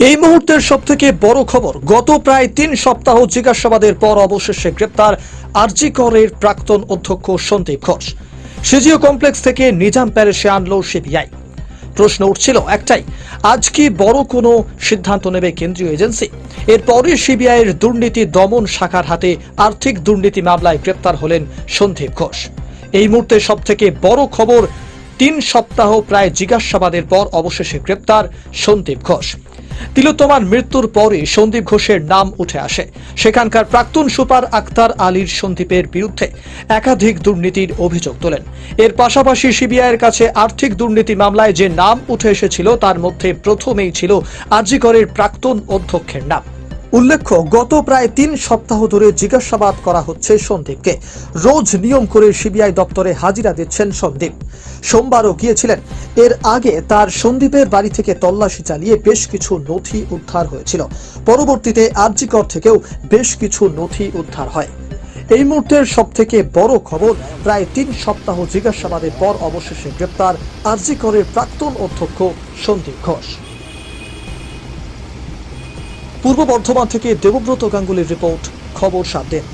এই মুহূর্তের সব থেকে বড় খবর, গত প্রায় তিন সপ্তাহ জিজ্ঞাসাবাদের পর অবশেষে গ্রেপ্তার আরজি করের প্রাক্তন অধ্যক্ষ সন্দীপ ঘোষ। সিজিও কমপ্লেক্স থেকে নিজাম প্যালেসে আনলো সিবিআই। প্রশ্ন উঠছিল একটাই, আজ কি বড় কোনো সিদ্ধান্ত নেবে কেন্দ্রীয় এজেন্সি? এরপরে সিবিআইয়ের দুর্নীতি দমন শাখার হাতে আর্থিক দুর্নীতি মামলায় গ্রেপ্তার হলেন সন্দীপ ঘোষ। এই মুহূর্তে সব থেকে বড় খবর, তিন সপ্তাহ প্রায় জিজ্ঞাসাবাদের পর অবশেষে গ্রেপ্তার সন্দীপ ঘোষ। তিলোত্তমার মৃত্যুর পরে সন্দীপ ঘোষের নাম উঠে আসে। সেখানকার প্রাক্তন সুপার আক্তার আলীর সন্দীপের বিরুদ্ধে একাধিক দুর্নীতির অভিযোগ তোলেন। এর পাশাপাশি সিবিআইয়ের কাছে আর্থিক দুর্নীতি মামলায় যে নাম উঠে এসেছিল, তার মধ্যে প্রথমেই ছিল আরজিকরের প্রাক্তন অধ্যক্ষের নাম। উল্লেখ্য, গত প্রায় তিন সপ্তাহ ধরে জিজ্ঞাসাবাদ করা হচ্ছে সন্দীপকে। রোজ নিয়ম করে সিবিআই দপ্তরে হাজিরা দিচ্ছেন সন্দীপ। সোমবারও গিয়েছিলেন। এর আগে তার সন্দীপের বাড়ি থেকে তল্লাশি চালিয়ে বেশ কিছু নথি উদ্ধার হয়েছিল। পরবর্তীতে আরজিকর থেকেও বেশ কিছু নথি উদ্ধার হয়। এই মুহূর্তের সব থেকে বড় খবর, প্রায় তিন সপ্তাহ জিজ্ঞাসাবাদের পর অবশেষে গ্রেপ্তার আরজিকরের প্রাক্তন অধ্যক্ষ সন্দীপ ঘোষ। পূর্ব বর্ধমান থেকে দেবব্রত গাঙ্গুলির রিপোর্ট খবর সাত দিন।